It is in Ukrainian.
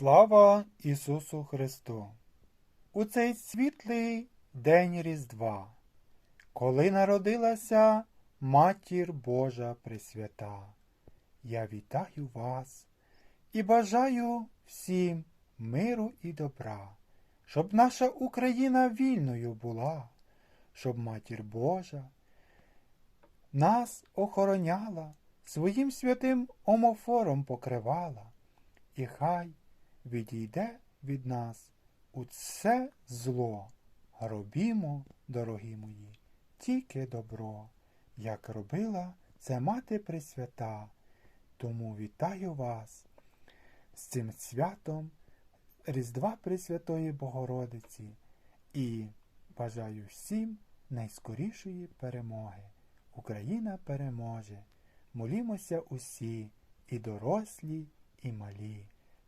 Слава Ісусу Христу! У цей світлий день Різдва, коли народилася Матір Божа Пресвята, я вітаю вас і бажаю всім миру і добра, щоб наша Україна вільною була, щоб Матір Божа нас охороняла, своїм святим омофором покривала, і хай відійде від нас усе зло. Робімо, дорогі мої, тільки добро, як робила це мати Пресвята. Тому вітаю вас з цим святом Різдва Пресвятої Богородиці і бажаю всім найскорішої перемоги. Україна переможе. Молімося усі, і дорослі, і малі.